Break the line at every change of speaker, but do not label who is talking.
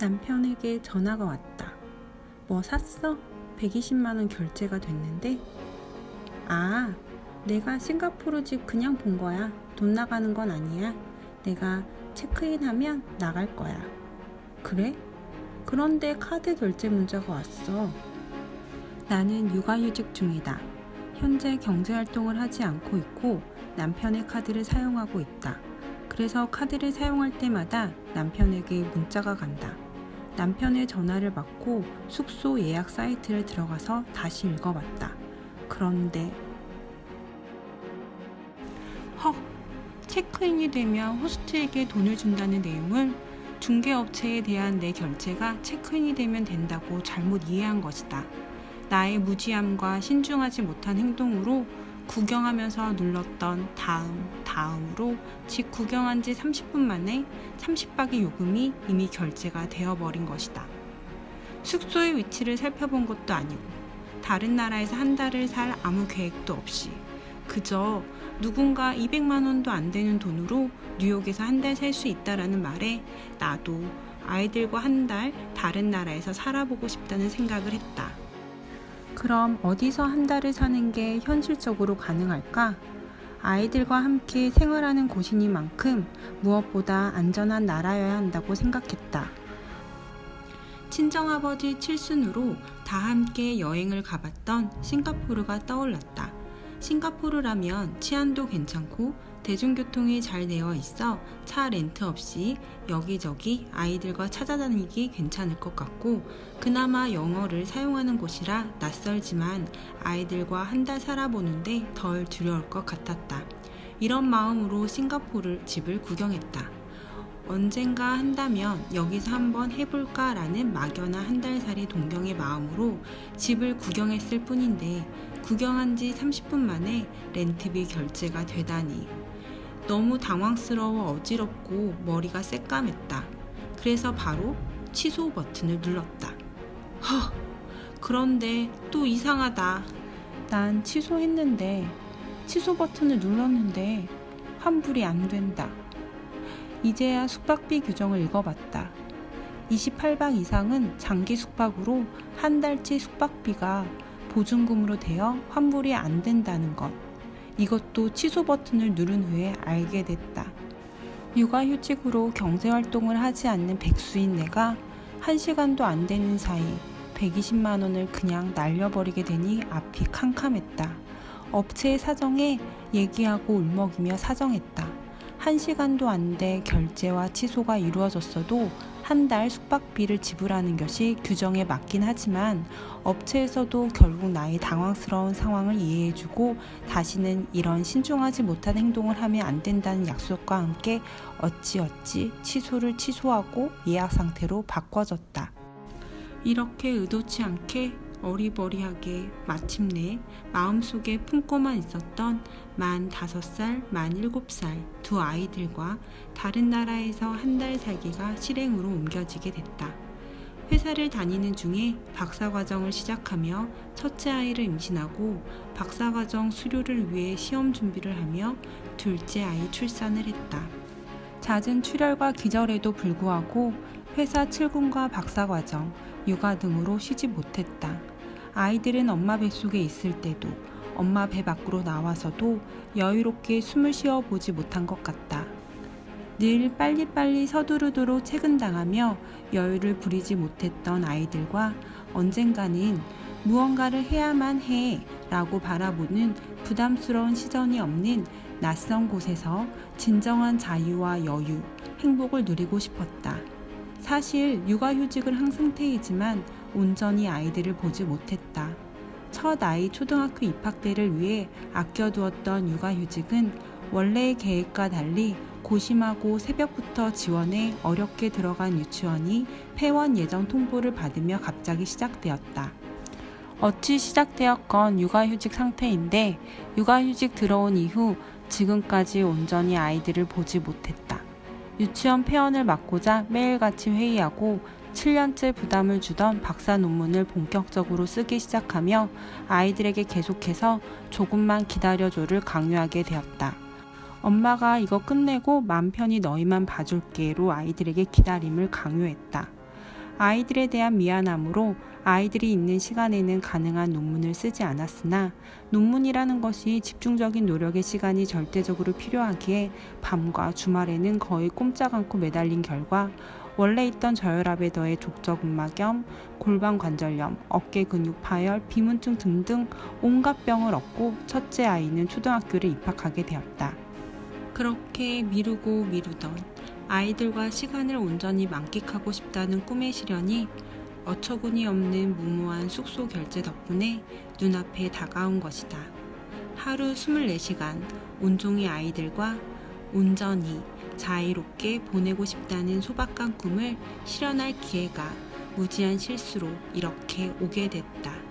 남편에게 전화가 왔다. 뭐 샀어? 120만원 결제가 됐는데? 아, 내가 싱가포르 집 그냥 본 거야. 돈 나가는 건 아니야. 내가 체크인 하면 나갈 거야. 그래? 그런데 카드 결제 문자가 왔어. 나는 육아휴직 중이다. 현재 경제활동을 하지 않고 있고 남편의 카드를 사용하고 있다. 그래서 카드를 사용할 때마다 남편에게 문자가 간다. 남편의 전화를 받고 숙소 예약 사이트를 들어가서 다시 읽어봤다. 그런데 헉! 체크인이 되면 호스트에게 돈을 준다는 내용을 중개업체에 대한 내 결제가 체크인이 되면 된다고 잘못 이해한 것이다. 나의 무지함과 신중하지 못한 행동으로 구경하면서 눌렀던 다음, 다음으로 집 구경한 지 30분 만에 30박의 요금이 이미 결제가 되어버린 것이다. 숙소의 위치를 살펴본 것도 아니고 다른 나라에서 한 달을 살 아무 계획도 없이 그저 누군가 200만 원도 안 되는 돈으로 뉴욕에서 한 달 살 수 있다라는 말에 나도 아이들과 한 달 다른 나라에서 살아보고 싶다는 생각을 했다. 그럼 어디서 한 달을 사는 게 현실적으로 가능할까? 아이들과 함께 생활하는 곳이니만큼 무엇보다 안전한 나라여야 한다고 생각했다. 친정아버지 칠순으로 다 함께 여행을 가봤던 싱가포르가 떠올랐다. 싱가포르라면 치안도 괜찮고 대중교통이 잘 되어 있어 차 렌트 없이 여기저기 아이들과 찾아다니기 괜찮을 것 같고 그나마 영어를 사용하는 곳이라 낯설지만 아이들과 한 달 살아보는데 덜 두려울 것 같았다. 이런 마음으로 싱가포르 집을 구경했다. 언젠가 한다면 여기서 한번 해볼까라는 막연한 한 달 살이 동경의 마음으로 집을 구경했을 뿐인데 구경한 지 30분 만에 렌트비 결제가 되다니 너무 당황스러워 어지럽고 머리가 새까맸다. 그래서 바로 취소 버튼을 눌렀다. 허! 그런데 또 이상하다. 난 취소했는데 취소 버튼을 눌렀는데 환불이 안 된다. 이제야 숙박비 규정을 읽어봤다. 28박 이상은 장기 숙박으로 한 달치 숙박비가 보증금으로 되어 환불이 안 된다는 것. 이것도 취소 버튼을 누른 후에 알게 됐다. 육아휴직으로 경제활동을 하지 않는 백수인 내가 한 시간도 안 되는 사이 120만 원을 그냥 날려버리게 되니 앞이 캄캄했다. 업체의 사정에 얘기하고 울먹이며 사정했다. 한 시간도 안 돼 결제와 취소가 이루어졌어도 한 달 숙박비를 지불하는 것이 규정에 맞긴 하지만 업체에서도 결국 나의 당황스러운 상황을 이해해주고 다시는 이런 신중하지 못한 행동을 하면 안 된다는 약속과 함께 어찌어찌 취소를 취소하고 예약 상태로 바꿔줬다. 이렇게 의도치 않게 어리버리하게 마침내 마음속에 품고만 있었던 만 다섯 살, 만 일곱 살 두 아이들과 다른 나라에서 한 달 살기가 실행으로 옮겨지게 됐다. 회사를 다니는 중에 박사과정을 시작하며 첫째 아이를 임신하고 박사과정 수료를 위해 시험 준비를 하며 둘째 아이 출산을 했다. 잦은 출혈과 기절에도 불구하고 회사 출근과 박사과정, 육아 등으로 쉬지 못했다. 아이들은 엄마 뱃속에 있을 때도 엄마 배 밖으로 나와서도 여유롭게 숨을 쉬어 보지 못한 것 같다. 늘 빨리빨리 서두르도록 퇴근당하며 여유를 부리지 못했던 아이들과 언젠가는 무언가를 해야만 해 라고 바라보는 부담스러운 시선이 없는 낯선 곳에서 진정한 자유와 여유, 행복을 누리고 싶었다. 사실 육아휴직을 한 상태이지만 온전히 아이들을 보지 못했다. 첫 아이 초등학교 입학 때를 위해 아껴두었던 육아휴직은 원래의 계획과 달리 고심하고 새벽부터 지원해 어렵게 들어간 유치원이 폐원 예정 통보를 받으며 갑자기 시작되었다. 어찌 시작되었건 육아휴직 상태인데 육아휴직 들어온 이후 지금까지 온전히 아이들을 보지 못했다. 유치원 폐원을 막고자 매일같이 회의하고 7년째 부담을 주던 박사 논문을 본격적으로 쓰기 시작하며 아이들에게 계속해서 조금만 기다려줘를 강요하게 되었다. 엄마가 이거 끝내고 맘 편히 너희만 봐줄게로 아이들에게 기다림을 강요했다. 아이들에 대한 미안함으로 아이들이 있는 시간에는 가능한 논문을 쓰지 않았으나 논문이라는 것이 집중적인 노력의 시간이 절대적으로 필요하기에 밤과 주말에는 거의 꼼짝 않고 매달린 결과 원래 있던 저혈압에 더해 족저근막염, 골반 관절염, 어깨 근육 파열, 비문증 등등 온갖 병을 얻고 첫째 아이는 초등학교를 입학하게 되었다. 그렇게 미루고 미루던 아이들과 시간을 온전히 만끽하고 싶다는 꿈의 실현이 어처구니 없는 무모한 숙소 결제 덕분에 눈앞에 다가온 것이다. 하루 24시간 온종일 아이들과 온전히 자유롭게 보내고 싶다는 소박한 꿈을 실현할 기회가 무지한 실수로 이렇게 오게 됐다.